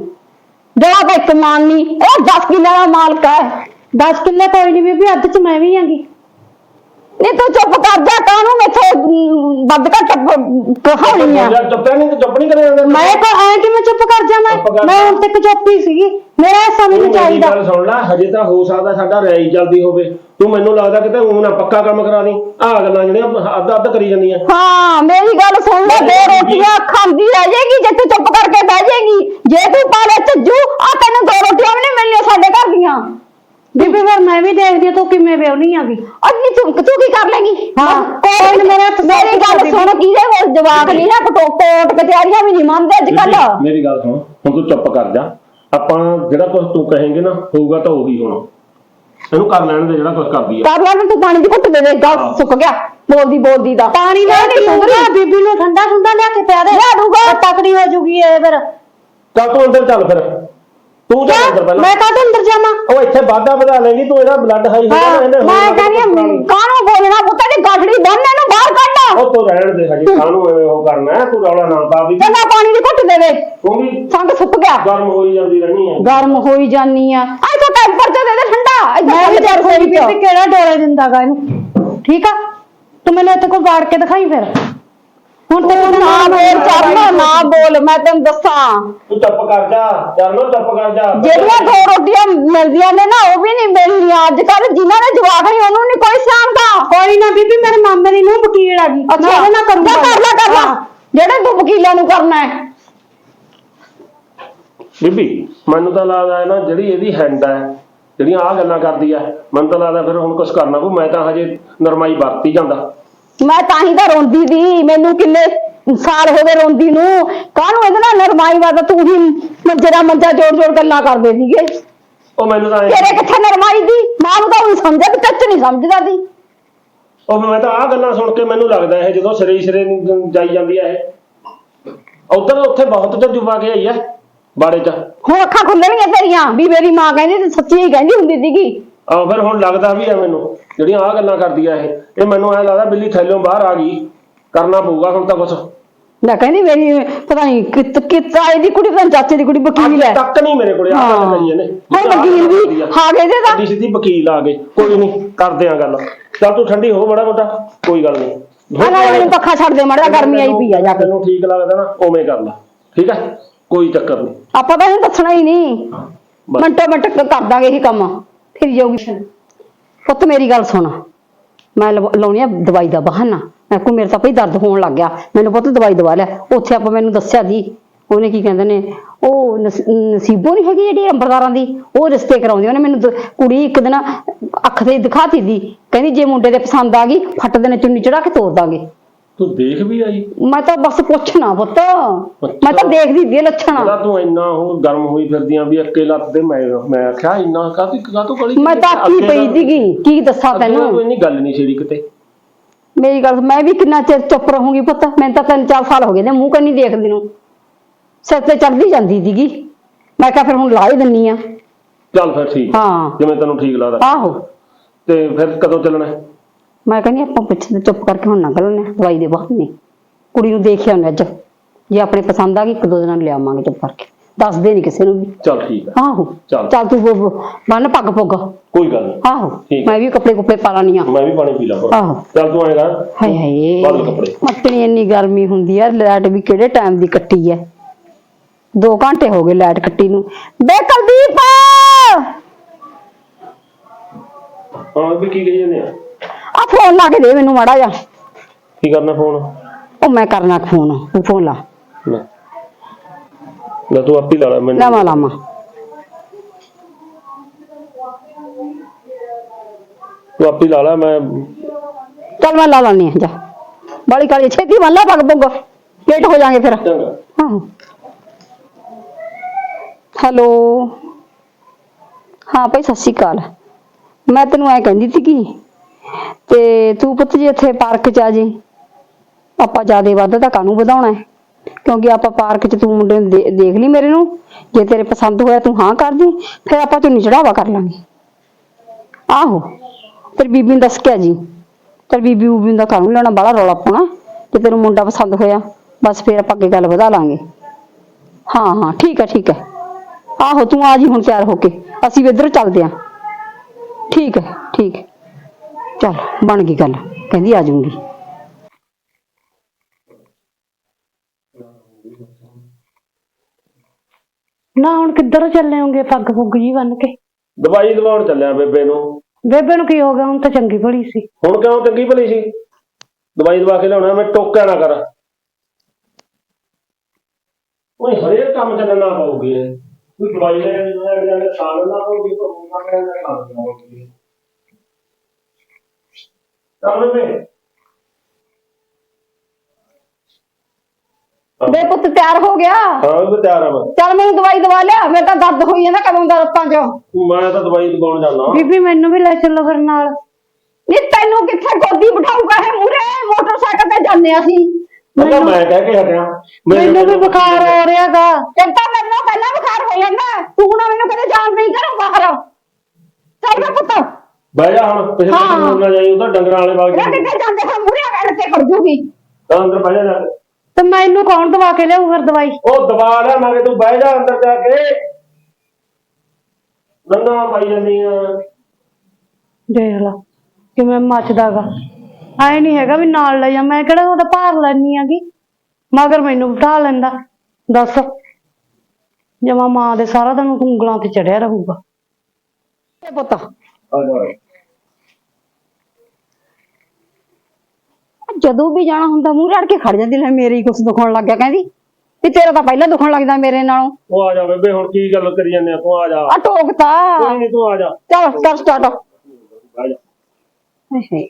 ਜਿਹੜਾ ਕੋਈ ਕਮਾਨ ਨਹੀਂ ਇਹ 10 ਕਿੱਲਿਆਂ ਦਾ ਮਾਲਕ ਹੈ। 10 ਕਿੱਲੇ ਕੋਈ ਨਹੀਂ ਬੀਬੀ ਅੱਧ ਚ ਮੈਂ ਵੀ ਆਂਗੀ ਨਹੀਂ ਤੂੰ ਚੁੱਪ ਕਰ ਜਾ ਕਾਹਨੂੰ ਮੈਥੋਂ ਅਮ, ਵੱਧ ਘੱਟ ਕਹਾਣੀ ਆ। ਯਾਰ ਚੁੱਪ ਨਹੀਂ ਚੁੱਪ ਨਹੀਂ ਕਰੇ ਜਾਂਦੇ। ਮੈਂ ਕੋ ਐ ਕਿ ਮੈਂ ਚੁੱਪ ਕਰ ਜਾ ਮੈਂ। ਹੁਣ ਤੱਕ ਚੁੱਪ ਹੀ ਸੀਗੀ। ਮੇਰਾ ਐਸਾ ਮੈਨੂੰ ਚਾਹੀਦਾ। ਗੱਲ ਸੁਣ ਲੈ ਹਜੇ ਤਾਂ ਹੋ ਸਕਦਾ ਸਾਡਾ ਰਿਆਈ ਚੱਲਦੀ ਹੋਵੇ। ਤੂੰ ਮੈਨੂੰ ਲੱਗਦਾ ਕਿਤੇ ਹੁਣ ਨਾ ਪੱਕਾ ਕੰਮ ਕਰਾ ਦੀ। ਆਹ ਗੱਲਾਂ ਜਿਹੜੀਆਂ ਅੱਧ ਅੱਧ ਕਰੀ ਜਾਂਦੀਆਂ। ਹਾਂ ਮੇਰੀ ਗੱਲ ਸੁਣ ਲੈ ਦੋ ਰੋਟੀਆਂ ਖਾਂਦੀ ਰਹਿ ਜਾਏਗੀ ਜੇ ਤੂੰ ਚੁੱਪ ਕਰਕੇ ਬਹਿ ਜਾਏਗੀ। ਜੇ ਤੂੰ ਪਾਲੇ ਝੱਜੂ ਆ ਤੈਨੂੰ ਦੋ ਰੋਟੀਆਂ ਵੀ ਨਹੀਂ ਮਿਲਣੀਆਂ ਸਾਡੇ ਘਰ ਦੀਆਂ। ਵੀ ਦੇਖਦੀ ਆ ਤੂੰ ਕਿਵੇਂ ਵਿਆਹਣੀ ਆਗੀ ਅੱਜੀ ਤੂੰ ਤੂੰ ਕੀ ਕਰ ਲੇਗੀ? ਹਾਂ, ਕੋਈ ਨੀ, ਮੇਰਾ ਮੇਰੀ ਗੱਲ ਸੁਣ ਕਿਹਦੇ ਕੋਲ ਜਵਾਬ ਨਹੀਂ ਨਾ ਕੋਟ ਕੋਟ ਕਚਹਿਰੀਆਂ ਵੀ ਨਹੀਂ ਮੰਨਦੇ ਅੱਜ ਕੱਲ ਬੀਬੀ, ਮੇਰੀ ਗੱਲ ਸੁਣ ਹੁਣ ਤੂੰ ਚੁੱਪ ਕਰ ਜਾ। ਆਪਾਂ ਜਿਹੜਾ ਕੁਝ ਤੂੰ ਕਹੇਂਗੇ ਨਾ ਹੋਊਗਾ ਤਾਂ ਉਹੀ ਹੋਣਾ। ਇਹਨੂੰ ਕਰ ਲੈਣ ਦੇ ਜਿਹੜਾ ਕੁਝ ਕਰਦੀ ਆ। ਕਰ ਲੈ ਤੂੰ ਪਾਣੀ ਦੀ ਘੁੱਟ ਦੇ ਦੇ ਗੱਲ ਹਾਂ। ਸੁੱਕ ਗਿਆ। ਬੋਲਦੀ ਬੋਲਦੀ ਦਾ। ਪਾਣੀ ਲੈ ਸੁਧਰੀ। ਪੀਊਗਾ ਬੀਬੀ ਨੂੰ ਠੰਡਾ ਠੰਡਾ ਲਿਆ ਕੇ ਪਿਆ ਦੇ। ਲਿਆ ਦੂੰਗਾ। ਤਕੜੀ ਹੋ ਜੂਗੀ ਇਹ ਫਿਰ। ਚੱਲ ਤੂੰ ਅੰਦਰ ਚੱਲ ਫਿਰ। ਤੂੰ ਜਾ ਅੰਦਰ ਪਹਿਲਾਂ। ਮੈਂ ਕਾਹਦੇ ਅੰਦਰ ਜਾਵਾਂ? ਉਹ ਇੱਥੇ ਵਾਧਾ ਵਧਾ ਲੈਂਗੀ ਤੂੰ ਇਹਦਾ ਬਲੱਡ ਹਾਈ ਹੋ ਹਾਂ, ਜਾਣਾ ਇਹਨੇ ਮੈਂ ਕਹਿੰਦੀ ਹਾਂ, ਕਾਹਨੂੰ ਬੋਲਣਾ ਪੁੱਤ? ਦੀ ਗਾਠੜੀ ਬੰਨ ਇਹਨੂੰ ਬਾਹਰ ਕੱਢ। ਉਹ ਤੂੰ ਰਹਿਣ ਦੇ ਹਜੇ ਕਾਹਨੂੰ ਐਵੇਂ ਉਹ ਕਰਨਾ ਹੈ? ਤੂੰ ਰੌਲਾ ਨਾ ਪਾ ਵੀ। ਚੰਗਾ ਪਾਣੀ ਦੀ ਘੁੱਟ ਦੇ ਦੇ ਤੂੰ ਵੀ। ਸੰਗ ਸੁੱਕ ਗਿਆ। ਗਰਮ ਹੋਈ ਜਾਂਦੀ ਰਹਿਣੀ ਹੈ। ਗਰਮ ਹੋਈ ਜਾਨੀ ਆ। ਅੱਜ ਤਾਂ ਟੈਂਪਰ ਤੇ ਦੇ ਦੇ ਠੰਡਾ। ਮੈਂ ਵੀ ਇੱਥੇ ਚਾਰ ਰਸੋਈ ਬੀਬੀ ਚ ਕਿਹੜਾ ਡੋਲੇ ਦਿੰਦਾਗਾ ਇਹਨੂੰ। ਠੀਕ ਆ? ਤੂੰ ਮੈਨੂੰ ਇੱਥੇ ਕੋਈ ਵਾੜ ਕੇ ਦਿਖਾਈ ਫਿਰ। ਹੁਣ ਤੇ ਬੋਲ ਚਰਨੋ ਨਾ ਬੋਲ ਮੈਂ ਤੈਨੂੰ ਦੱਸਾਂ। ਤੂੰ ਚੁੱਪ ਕਰ ਜਾ ਚਰਨੋ ਚੁੱਪ ਕਰ ਜਾ। ਜਿਹੜੀਆਂ ਦੋ ਰੋਟੀਆਂ ਮਿਲਦੀਆਂ ਨੇ ਨਾ ਉਹ ਵੀ ਨਹੀਂ ਮਿਲਣੀਆਂ। ਅੱਜ ਕੱਲ ਜਿਨ੍ਹਾਂ ਨੇ ਜਵਾਕ ਨਹੀਂ ਉਹਨੂੰ ਨਹੀਂ ਕੋਈ ਸਿਆਣਦਾ। ਕੋਈ ਨਾ ਬੀਬੀ ਮੇਰੇ ਮਾਮੇ ਦੀ ਨੂੰ ਵਕੀਲ ਆ ਗਈ ਮੈਂ ਉਹਦੇ ਨਾਲ ਕਰੂੰਗਾ ਜਾ ਕਰ ਲੈ ਕਰ ਲੈ। ਜਿਹੜੇ ਤੂੰ ਵਕੀਲਾਂ ਨੂੰ ਕਰਨਾ ਹੈ। ਬੀਬੀ ਮੈਨੂੰ ਤਾਂ ਲੱਗਦਾ ਹੈ ਨਾ ਜਿਹੜੀ ਇਹਦੀ ਹੈਂਡ ਹੈ ਜਿਹੜੀਆਂ ਆ ਗੱਲਾਂ ਕਰਦੀ ਆ ਮੈਨੂੰ ਤਾਂ ਲੱਗਦਾ ਫਿਰ ਹੁਣ ਕੁਝ ਕਰਨਾ ਪਊ। ਮੈਂ ਤਾਂ ਹਜੇ ਨਰਮਾਈ ਵਰਤੀ ਜਾਂਦਾ। ਮੈਂ ਤਾਂ ਹੀ ਤਾਂ ਰੋਂਦੀ ਦੀ ਮੈਨੂੰ ਕਿੰਨੇ ਸਾਲ ਹੋ ਗਏ ਰੋਂਦੀ ਨੂੰ। ਕਾਹਨੂੰ ਇਹਦੇ ਨਾਲ ਨਰਮਾਈ ਵਾਦਾ ਤੂੰ ਹੀ ਮੰਜੇ ਦਾ ਮੰਜਾ ਜੋੜ ਜੋੜ ਗੱਲਾਂ ਕਰਦੇ ਸੀਗੇ? ਉਹ ਮੈਨੂੰ ਤਾਂ ਐਂ- ਤੇਰੇ ਕਿੱਥੇ ਨਰਮਾਈ ਦੀ? ਮਾਂ ਨੂੰ ਤਾਂ ਉਹ ਸਮਝਿਆ ਕਿ ਟੱਚ ਨਹੀਂ ਸਮਝਦਾ ਸੀ। ਉਹ ਮੈਂ ਤਾਂ ਆ ਗੱਲਾਂ ਸੁਣ ਕੇ ਮੈਨੂੰ ਲੱਗਦਾ ਇਹ ਜਦੋਂ ਸਿਰੇ ਹੀ ਸਿਰੇ ਨੂੰ ਜਾਈ ਜਾਂਦੀ ਆ ਇਹ। ਉਧਰ ਉੱਥੇ ਬਹੁਤ ਤਜੁਬਾ ਕੇ ਆਈ ਆ ਬਾੜੇ 'ਚ। ਹੁਣ ਅੱਖਾਂ ਖੁੱਲਣਗੀਆਂ ਤੇਰੀਆਂ। ਵੀ ਮੇਰੀ ਮਾਂ ਕਹਿੰਦੀ ਤੇ ਸੱਚੀ ਹੀ ਕਹਿੰਦੀ ਹੁੰਦੀ ਸੀਗੀ। ਆ ਫਿਰ ਹੁਣ ਲੱਗਦਾ ਵੀ ਆ ਮੈਨੂੰ ਜਿਹੜੀਆਂ ਆ ਗੱਲਾਂ ਕਰਦੀ ਆ ਇਹ। ਇਹ ਮੈਨੂੰ ਐ ਲੱਗਦਾ ਬਿੱਲੀ ਥੈਲੋਂ ਬਾਹਰ ਆ ਗਈ। ਕਰਨਾ ਪਊਗਾ ਹੁਣ ਤਾਂ ਕੁਛ। ਮੈਂ ਕਹਿੰਦੀ ਮੇਰੀ ਪਤਾ ਨਹੀਂ ਕਿਤ ਕਿਤਾਏ ਦੀ ਕੁੜੀ ਪਤਾ ਚਾਚੇ ਦੀ ਕੁੜੀ ਵਕੀਲ ਹੈ। ਅੱਜ ਤੱਕ ਨਹੀਂ ਮੇਰੇ ਕੋਲੇ ਆ ਗੱਲ ਕਰੀ ਇਹਨੇ। ਹੁਣ ਵਕੀਲ ਵੀ ਆ ਗਏ ਦੇ ਤਾਂ। ਸਿੱਧੀ ਸਿੱਧੀ ਵਕੀਲ ਆ ਗਏ ਕੋਈ ਨਹੀਂ ਕਰਦੇ ਆ ਗੱਲ। ਚੱਲ ਤੂੰ ਠੰਡੀ ਹੋ ਬੜਾ ਮੋਟਾ ਕੋਈ ਗੱਲ ਨਹੀਂ। ਹਲਾ ਮੈਨੂੰ ਪੱਖਾ ਛੱਡ ਦੇ ਮੜਾ ਗਰਮੀ ਆਈ ਪਈ ਆ ਜਾ ਕੇ। ਤੈਨੂੰ ਠੀਕ ਲੱਗਦਾ ਨਾ ਉਵੇਂ ਕਰ ਲੈ। ਠੀਕ ਹੈ ਕੋਈ ਚੱਕਰ ਨਹੀਂ। ਆਪਾਂ ਤਾਂ ਇਹਨੂੰ ਦੱਸਣਾ ਹੀ ਨਹੀਂ। ਬਸ। ਮਿੰਟੋ ਮਿੰਟ ਕਰ ਦਾਂਗੇ ਇਹ ਕੰਮ। ਫਿਰ ਜਾਊਗੀ। ਪੁੱਤ ਮੇਰੀ ਗੱਲ ਸੁਣ। ਮੈਂ ਲਵ- ਲਾਉਣੀ ਆ ਦਵਾਈ ਦਾ ਬਹਾਨਾ। ਮੈਂ ਕੋ ਮੇਰੇ ਤਾਂ ਭਈ ਦਰਦ ਹੋਣ ਲੱਗ ਗਿਆ। ਮੈਨੂੰ ਪੁੱਤ ਦਵਾਈ ਦਵਾ ਲਿਆ ਉੱਥੇ ਆਪਾਂ ਮੈਨੂੰ ਦੱਸਿਆ ਜੀ। ਉਹਨੇ ਕੀ ਕਹਿੰਦੇ ਨੇ, ਉਹ ਨਸ- ਨਸੀਬੋ ਨਹੀਂ ਹੈਗੀ ਜਿਹੜੀ ਅੰਬਰਦਾਰਾਂ ਦੀ? ਉਹ ਰਿਸ਼ਤੇ ਕਰਾਉਂਦੀ ਉਹਨੇ ਮੈਨੂੰ ਦ- ਕੁੜੀ ਇੱਕ ਦਿਨ ਅੱਖ ਤੇ ਦਿਖਾਤੀ ਦੀ। ਕਹਿੰਦੀ ਜੇ ਮੁੰਡੇ ਦੇ ਪਸੰਦ ਆ ਗਈ, ਫੱਟ ਦੇ ਨੇ ਚੁੰਨੀ ਚੜਾ ਕੇ ਤੋਰ ਦਾਂਗੇ। ਤੂੰ ਦੇਖ ਵੀ ਆਈ। ਮੈਂ ਤਾਂ ਬਸ ਪੁੱਛਣਾ ਪੁੱਤ। ਮੈਂ ਤਾਂ ਦੇਖਦੀ ਦੀ ਲੱਛਣ। ਜਿਹੜਾ ਤੂੰ ਇੰਨਾ ਉਹ ਗਰਮ ਹੋਈ ਫਿਰਦੀਆਂ ਵੀ ਅੱਕੇ ਲੱਤ ਦੇ ਮੈਂ ਮੈਂ ਆਖਿਆ ਇੰਨਾ ਕਾਹਦੀ ਕਾਹਤੋਂ ਗਲੀ ਮੈਂ ਤਾਂ ਕੀ ਪਈ ਸੀਗੀ। ਕੀ ਦੱਸਾਂ ਕੋਈ ਤੈਨੂੰ? ਨਹੀਂ ਗੱਲ ਨਹੀਂ ਛੇੜੀ ਕਿਤੇ। ਮੇਰੀ ਗੱਲ ਮੈਂ ਵੀ ਕਿੰਨਾ ਚਿਰ ਚੁੱਪ ਰਹੂੰਗੀ ਪੁੱਤ। ਮੈਨੂੰ ਤਾਂ ਤਿੰਨ ਚਾਰ ਸਾਲ ਹੋ ਗਏ ਨੇ ਮੂੰਹ ਕੰਨੀ ਦੇਖਦੀ ਨੂੰ। ਸਿਰ ਤੇ ਚੜਦੀ ਜਾਂਦੀ ਸੀਗੀ। ਮੈਂ ਕਿਹਾ ਫਿਰ ਹੁਣ ਲਾ ਹੀ ਦਿੰਨੀ ਆ। ਚੱਲ ਫਿਰ ਠੀਕ। ਹਾਂ। ਜਿਵੇਂ ਤੈਨੂੰ ਠੀਕ ਲੱਗਦਾ। ਆਹੋ। ਤੇ ਫਿਰ ਕਦੋਂ ਚੱਲਣਾ? ਹੈ? ਮੈਂ ਕਹਿੰਦੀ ਆਪਾਂ ਪਿੱਛੇ ਤੇ ਚੁੱਪ ਕਰਕੇ ਹੁਣ ਨਾ ਕਰਨੇ ਦਵਾਈ ਦੇ ਬਹਾਨੇ। ਕੁੜੀ ਨੂੰ ਦੇਖਿਆ ਉਹਨੇ ਅੱਜ। ਜੇ ਆਪਣੇ ਪਸੰਦ ਆ ਗਈ ਇੱਕ ਦੋ ਦਿਨਾਂ ਨੂੰ ਲਿਆਵਾਂਗੇ ਚੁੱਪ ਕਰਕੇ। ਦੱਸਦੇ ਨਹੀਂ ਕਿਸੇ ਨੂੰ ਵੀ। ਚੱਲ ਠੀਕ ਹੈ ਆਹੋ। ਚੱਲ। ਚੱਲ ਤੂੰ ਬ- ਬ- ਬੰਨ ਪੱਗ ਪੁੱਗ। ਕੋਈ ਗੱਲ ਨਹੀਂ ਆਹੋ। ਠੀਕ। ਮੈਂ ਵੀ ਕੱਪੜੇ ਕੁੱਪੜੇ ਪਾ ਲਾਨੀ ਆ। ਮੈਂ ਵੀ ਪਾਣੀ ਪੀ ਲਾਂ ਹੋਰ। ਆਹੋ। ਚੱਲ ਤੂੰ ਆਏਗਾ ਹਾਏ ਹਾਏ। ਬਦਲ ਕੱਪੜੇ। ਮੱਤਣੀ ਇੰਨੀ ਗਰਮੀ ਹੁੰਦੀ ਆ ਲਾਈਟ ਵੀ ਕਿਹੜੇ ਟਾਈਮ ਦੀ ਕੱਟੀ ਐ 2 ਘੰਟੇ ਹੋ ਗਏ ਲਾਈਟ ਕੱਟੀ ਨੂੰ। ਬੇ ਕੁਲਦੀਪ! ਹਾਂ ਵੀ ਕੀ ਕਹੀ ਜਾਂਦੇ ਆ? ਆ ਫੋਨ ਲਾ ਕੇ ਦੇ ਮੈਨੂੰ ਮਾੜਾ ਜਾ ਕੀ ਕਰਨਾ ਫੋਨ? ਉਹ ਮੈਂ ਕਰਨਾ ਫੋਨ ਤੂੰ ਫੋਨ ਲਾ। ਲੈ। ਲੈ ਤੂੰ ਆਪੀ ਲਾ ਲੈ ਮੈਨੂੰ। ਲਾਵਾਂ ਲਾਵਾਂ। ਤੂੰ ਆਪੀ ਲਾ ਲੈ ਮੈਂ ਚੱਲ ਮੈਂ ਲਾ ਲਾਨੀ ਆ ਜਾ। ਬਾਲੀ ਕਾਲੀ ਛੇਤੀ ਮੰਨ ਲਾ ਪੱਗ ਪੁੱਗ। ਲੇਟ ਹੋ ਜਾਾਂਗੇ ਫਿਰ। ਚੰਗਾ। ਆਹੋ ਹੈਲੋ। ਹਾਂ ਭਾਈ ਸਤਿ ਸ਼੍ਰੀ ਅਕਾਲ। ਮੈਂ ਤੈਨੂੰ ਐ ਕਹਿੰਦੀ ਸੀ ਕਿ ਤੇ ਤੂੰ ਪੁੱਤ ਜੀ ਇੱਥੇ ਪਾਰਕ ਚ ਆ ਜੀ। ਆਪਾਂ ਜ਼ਿਆਦਾ ਵੱਧ ਤਾਂ ਕਾਹਨੂੰ ਵਧਾਉਣਾ ਹੈ? ਕਿਉਂਕਿ ਆਪਾਂ ਪਾਰਕ ਚ ਤੂੰ ਮੁੰਡੇ ਨੂੰ ਦੇ- ਦੇਖ ਲਈ ਮੇਰੇ ਨੂੰ। ਜੇ ਤੇਰੇ ਪਸੰਦ ਹੋਇਆ ਤੂੰ ਹਾਂ ਕਰ ਦੀ, ਫਿਰ ਆਪਾਂ ਤੈਨੂੰ ਚੜਾਵਾ ਕਰ ਲਾਂਗੇ। ਆਹੋ, ਤੇਰੀ ਬੀਬੀ ਨੂੰ ਦੱਸ ਕੇ ਆ ਜੀ। ਤੇਰੀ ਬੀਬੀ ਬੂਬੀ ਦਾ ਕਾਹਨੂੰ ਲੈਣਾ, ਬਾਹਲਾ ਰੌਲਾ ਪਾਉਣਾ। ਜੇ ਤੈਨੂੰ ਮੁੰਡਾ ਪਸੰਦ ਹੋਇਆ, ਬਸ ਫਿਰ ਆਪਾਂ ਅੱਗੇ ਗੱਲ ਵਧਾ ਲਾਂਗੇ। ਹਾਂ ਹਾਂ, ਠੀਕ ਹੈ ਠੀਕ ਹੈ। ਆਹੋ, ਤੂੰ ਆ ਜੀ ਹੁਣ ਤਿਆਰ ਹੋ ਕੇ। ਅਸੀਂ ਵੀ ਇੱਧਰ ਚੱਲਦੇ ਆਂ ਠੀਕ ਹੈ ਠੀਕ ਹੈ। ਚੱਲ ਬਣ ਗਈ ਗੱਲ ਕਹਿੰਦੀ ਆ ਜਾਊਂਗੀ। ਨਾ ਹੁਣ ਕਿੱਧਰ ਚੱਲੇ ਹੋਗੇ ਪੱਗ ਪੁੱਗ ਜੀ ਬੰਨ ਕੇ? ਦਵਾਈ ਦਵਾਉਣ ਚੱਲਿਆ ਬੇਬੇ ਨੂੰ। ਬੇਬੇ ਨੂੰ ਕੀ ਹੋ ਗਿਆ ਹੁਣ ਤਾਂ ਚੰਗੀ ਭਲੀ ਸੀ। ਹੁਣ ਕਿਉਂ ਚੰਗੀ ਭਲੀ ਸੀ? ਦਵਾਈ ਦਵਾ ਕੇ ਲਿਆਉਣਾ ਮੈਂ ਟੋਕਿਆ ਨਾ ਕਰ। ਓਏ ਹਰੇਕ ਕੰਮ ਚੱਲਣਾ ਪਊਗੀ। ਕੋਈ ਦਵਾਈ ਲੈ ਕੇ ਜਾਣਾ ਜਾਂ ਸਾਲ ਨਾ ਪਊਗੀ ਤਾਂ ਹੁਣ ਕੰਮ ਕਰਨਾ ਕੰਮ ਪਊਗੀ ਚੱਲ ਬੇਬੇ। ਬੇ ਪੁੱਤ ਤਿਆਰ ਹੋ ਗਿਆ? ਹਾਂ ਬੇਬੇ ਤਿਆਰ ਆ ਮੈਂ ਚੱਲ ਮੈਨੂੰ ਦਵਾਈ ਦਵਾ ਲਿਆ ਮੇਰੇ ਤਾਂ ਦਰਦ ਹੋਈ ਜਾਂਦਾ ਕਦੋਂ ਦਾ ਲੱਤਾਂ 'ਚ। ਮੈਂ ਤਾਂ ਦਵਾਈ ਦਵਾਉਣ ਜਾਣਾ ਬੀਬੀ ਮੈਨੂੰ ਵੀ ਲੈ ਚੱਲੋ ਫਿਰ ਨਾਲ। ਨੀ ਤੈਨੂੰ ਕਿੱਥੇ ਗੋਦੀ ਬਿਠਾਊਗਾ ਇਹ ਮੂਰੇ ਮੋਟਰਸਾਈਕਲ ਤੇ ਜਾਂਦੇ ਅਸੀਂ। ਮੈਂ ਕਹਿ ਕੇ ਹਟਿਆ। ਮੈਨੂੰ ਵੀ ਬੁਖਾਰ ਹੋ ਰਿਹਾਗਾ। ਕਹਿੰਦਾ ਮੈਨੂੰ ਪਹਿਲਾਂ ਬੁਖਾਰ ਹੋ ਜਾਂਦਾ। ਤੂੰ ਨਾ ਮੈਨੂੰ ਕਦੇ ਜਾਣ ਨਹੀਂ ਕਰੋ ਬਾਹਰ। ਚੱਲ ਬੇ ਪੁੱਤ। ਬਹਿ ਜਾ ਹੁਣ ਕਿਸੇ ਹਾਂ। ਨੂੰ ਨਾ ਜਾਈ ਉਹਦਾ ਡੰਗਰਾਂ ਵਾਲੇ ਬਾਗ ਮੈਂ ਕਿੱਥੇ ਜਾਂਦੇ ਹਾਂ? ਮੂਰੇ ਵੜ ਤੇ ਖੜ ਜੂਗੀ। ਤਾਂ ਅੰਦਰ ਬਹਿ ਜਾ ਜਾ ਕੇ। ਤੇ ਮੈਨੂੰ ਕੌਣ ਦਵਾ ਕੇ ਲਿਆਊ ਫਿਰ ਦਵਾਈ? ਉਹ ਦਬਾ ਲਿਆ ਮੈਂ ਕਿ ਤੂੰ ਬਹਿ ਜਾ ਅੰਦਰ ਜਾ ਕੇ। ਨੰਨਾ ਪਾਈ ਜਾਂਦੀ ਆ। ਦੇਖ ਲਾ ਕਿਵੇਂ ਮੱਚਦਾਗਾ। ਐ ਨਹੀਂ ਹੈਗਾ ਵੀ ਨਾਲ ਲੈ ਜਾ ਮੈਂ ਕਿਹੜਾ ਉਹਦਾ ਭਾਰ ਲੈਣੀ ਆਗੀ? ਮਗਰ ਮੈਨੂੰ ਬਿਠਾ ਲੈਂਦਾ। ਦੱਸ ਜਮਾ ਮਾਂ ਦੇ ਸਾਰਾ ਦਿਨ ਉਂਗਲਾਂ ਤੇ ਚੜਿਆ ਰਹੂਗਾ। ਤੇ ਪੁੱਤ ਜਦੋਂ ਵੀ ਜਾਣਾ ਹੁੰਦਾ ਮੂਹਰੇ ਅੜ ਕੇ ਖੜ ਜਾਂਦੀ ਲੈ ਮੇਰੇ ਹੀ ਕੁਛ ਦੁਖਣ ਲੱਗ ਗਿਆ ਕਹਿੰਦੀ। ਵੀ ਤੇਰਾ ਤਾਂ ਪਹਿਲਾਂ ਦੁਖਣ ਲੱਗਦਾ ਮੇਰੇ ਨਾਲੋਂ। ਉਹ ਆ ਜਾ ਬੇਬੇ ਹੁਣ ਕੀ ਗੱਲ ਕਰੀ ਜਾਂਦੇ ਆ? ਤੂੰ ਆ ਜਾ। ਆ ਟੋਕਤਾ ਕੋਈ ਨਹੀਂ ਤੂੰ ਆ ਜਾ। ਚਲ ਕਰ ਸਟਾਰਟ ਆ ਜਾ। ਹਾਏ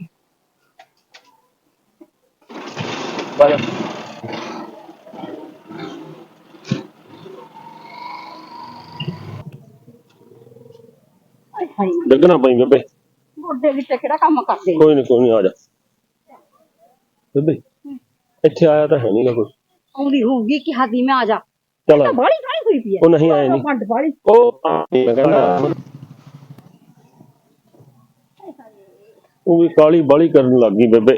ਬਹਿ ਜਾ। ਹਾਏ ਡੱਗਣਾ ਪਈ ਬੇਬੇ। ਗੋਡੇ ਵਿੱਚ ਕਿਹੜਾ ਕੰਮ ਕਰਦੇ? ਕੋਈ ਨਹੀਂ ਕੋਈ ਨਹੀਂ ਆ ਜਾ। ਬੇਬੇ ਇੱਥੇ ਆਇਆ ਤਾਂ ਹੈ ਨਹੀਂਗਾ ਕੋਈ। ਆਉਂਦੀ ਹੋਊਗੀ ਕਿ ਹਾਦੀ ਮੈਂ ਆ ਜਾ। ਚੱਲ ਆ। ਕਾਲੀ ਹੋਈ ਪਈ ਹੈ। ਉਹ ਨਹੀਂ ਆਏ ਨਹੀਂ ਵੱਡ ਬਾਲੀ ਉਹ ਆ ਨਹੀਂ ਮੈਂ ਕਹਿੰਦਾ। ਉਹ ਵੀ ਕਾਲੀ ਬਾਲੀ ਕਰਨ ਲੱਗ ਗਈ ਬੇਬੇ।